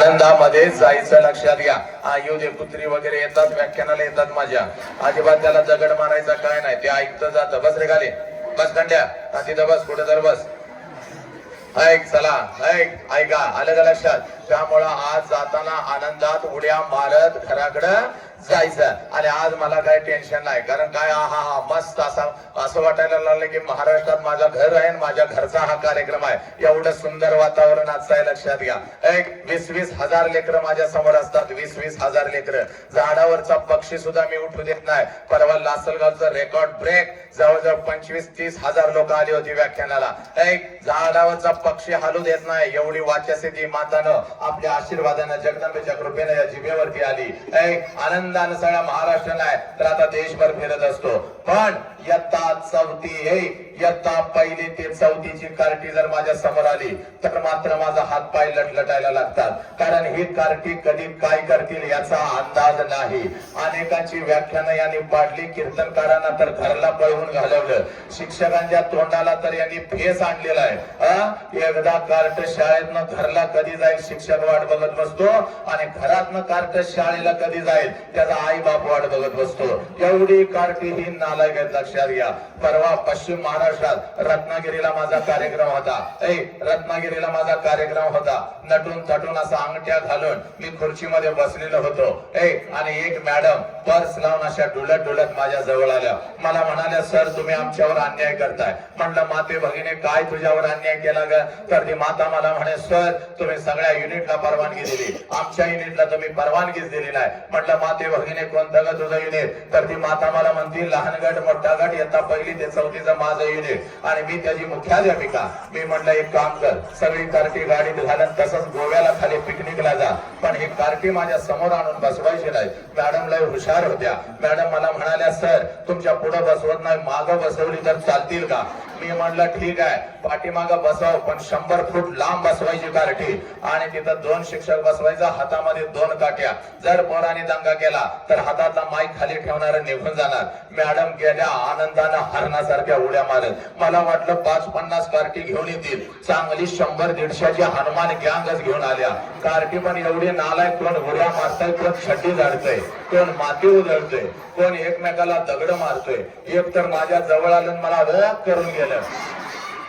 आनंदामध्ये जायचं लक्षात घ्या. हा येऊ दे कुत्री वगैरे येतात व्याख्यानाला येतात माझ्या. अजिबात त्याला दगड मारायचा काय नाही. ते ऐकतं जातं. बस रे गाले. बस खंड्या हा तिथं बस. कुठे तर बस. ऐक चला. ऐक ऐका. आलं का लक्षात? त्यामुळं आज जाताना आनंदात उड्या मारत घराकडं जायचं. आणि आज मला काय टेन्शन नाही. कारण काय हा हा मस्त असा असं वाटायला लागलं की महाराष्ट्रात माझं घर आहे माझ्या घरचा हा कार्यक्रम आहे. एवढं सुंदर वातावरण आजचं आहे लक्षात घ्या. एक वीस वीस हजार लेकर माझ्यासमोर असतात. वीस वीस हजार लेकर. झाडावरचा पक्षी सुद्धा मी उठू देत नाही. परवा लासलगावचं रेकॉर्ड ब्रेक जवळजवळ पंचवीस तीस हजार लोक आली होती व्याख्यानाला. एक झाडावरचा पक्षी हलू देत नाही. एवढी वाच्यासिद्धी मातानं आपल्या आशीर्वादानं जगदंबेच्या कृपेनं या जिभेवरती आली. एक आनंदानं सगळ्या महाराष्ट्राला आहे तर आता देशभर फिरत असतो. पण यत्ता चौथी हे यत्ता पहिली ते चौथीची कार्टी जर माझ्यासमोर आली तर मात्र माझा हात पाय लटलटायला लागतात. कारण ही कार्टी कधी काय करतील याचा अंदाज नाही. अनेकांची व्याख्यानं यांनी पाडली कीर्तनकारांना तर घरला पळवून घालवलं. शिक्षकांच्या तोंडाला तर यांनी फेस आणलेला आहे. एकदा कार्ट शाळेतनं घरला कधी जाईल शिक्षक वाट बघत बसतो आणि घरातनं कार्ट शाळेला कधी जाईल त्याचा आई बाप वाट बघत बसतो. एवढी कार्टी ही ना नालायक आहेत लक्षात घ्या. परवा पश्चिम महाराष्ट्रात रत्नागिरीला माझा कार्यक्रम होता. ऐ रत्नागिरीला माझा कार्यक्रम होता. नटून थटून असा अंगठ्या घालून मी खुर्चीमध्ये बसलेलो होतो. ऐ आणि एक मॅडम पर्स लावून अशा डुलत डोलत माझ्या जवळ आल्या. मला म्हणाल्या सर तुम्ही आमच्यावर अन्याय करताय. म्हणलं माते भगिनी काय तुझ्यावर अन्याय केला ग? तर ती माता मला म्हणे सर तुम्ही सगळ्या युनिटला परवानगी दिली. आमच्या युनिटला तुम्ही परवानगीच दिली नाही. म्हटलं माते भगिनी कोणतं ग तुझं युनिट? तर ती माता मला म्हणती लहान गट मोठा गट येता पहिली ते चौथीचं माझं युनिट. आणि मी त्याची मुख्याध्यापिका. मी म्हटलं एक काम कर. सगळी कार्टी गाडीत घालून तसंच गोव्याला खाली पिकनिकला पण ही पार्टी माझ्यासमोर आणून बसवायची नाही. मॅडम लय हुशार होत्या. मॅडम मला म्हणाल्या सर तुमच्यापुढे बसवत नाही मागं बसवली तर चालतील का? मी म्हणलं ठीक आहे पाठीमागं बसव पण शंभर फूट लांब बसवायची पार्टी आणि तिथं दोन शिक्षक बसवायचा हातामध्ये दोन काट्या. जर पोराने दंगा केला तर हातातला माईक खाली ठेवणार निघून जाणार. मॅडम गेल्या आनंदानं हरणासारख्या उड्या मारत. मला वाटलं पाच पन्नास कार्टी घेऊन येतील. चांगली शंभर दीडशेची हनुमान गँगच घेऊन आल्या. कार्टी पण एवढी नालाय कोण उड्या मारताय कोण छड्डी झाडतय कोण माती उधळतोय कोण एकमेकाला दगड मारतोय. एक तर माझ्या जवळ आलं मला वक करून गेलं.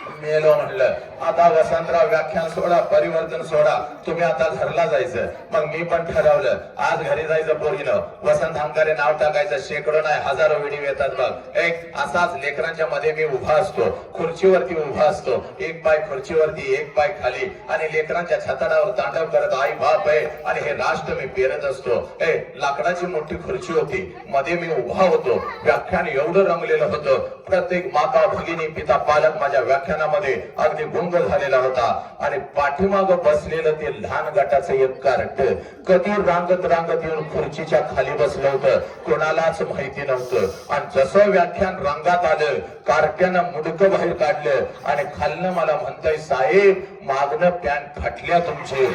मेलो म्हटलं. आता वसंतराव व्याख्यान सोडा परिवर्तन सोडा. तुम्ही आता घरला जायचं. मग मी पण ठरवलं. आज घरी जायचं पोरीनं वसंत हंकारे नाव टाकायचं. शेकडो नाही हजारो व्हिडिओ येतात बघ. एक असाच लेकरांच्या मध्ये मी उभा असतो. खुर्चीवरती उभा असतो. एक पाय खुर्चीवरती एक पाय खाली. आणि लेकरांच्या छताडावर तांडव करत आई बाप आहे. आणि हे राष्ट्र मी पेरत असतो. ए लाकडाची मोठी खुर्ची होती. मध्ये मी उभा होतो. व्याख्यान एवढं रंगलेलं होतं. प्रत्येक माता भगिनी पिता पालक माझ्या व्याख्यान व्याख्यानामध्ये अगदी गुंग झालेला होता. आणि पाठीमाग बसलेलं ते लहान गटाचं एक कार्ट कधी रांगत रांगत येऊन खुर्चीच्या खाली बसलं होतं कोणालाच माहिती नव्हतं. आणि जसं व्याख्यान रांगात आलं कार्ट्यानं मुडकं बाहेर काढलं आणि खालनं मला म्हणतंय साहेब मागणं पॅन्ट फाटल्या तुमचे.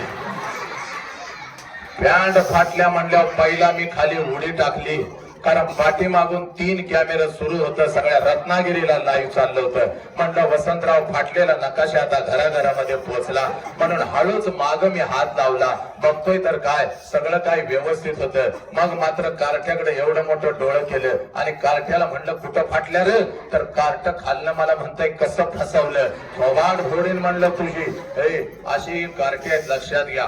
पॅन्ट फाटल्या म्हणल्यावर पहिला मी खाली उडी टाकली. कारण पाठीमागून तीन कॅमेरा सुरू होतं सगळ्या रत्नागिरीला लाईव्ह चाललं होतं. म्हणलं वसंतराव फाटलेला नकाशा आता घराघरामध्ये पोहोचला. म्हणून हळूच माग मी हात लावला. बघतोय तर काय? सगळं काय व्यवस्थित होतं. मग मात्र कार्ट्याकडे एवढं मोठं डोळं केलं. आणि कार्ट्याला म्हणलं कुठं फाटल्या रे? तर कार्ट खाल्लं मला म्हणतंय कसं फसवलं? थोबाड फोडीन म्हणलं तुझी. अशी कार्टी आहेत लक्षात घ्या.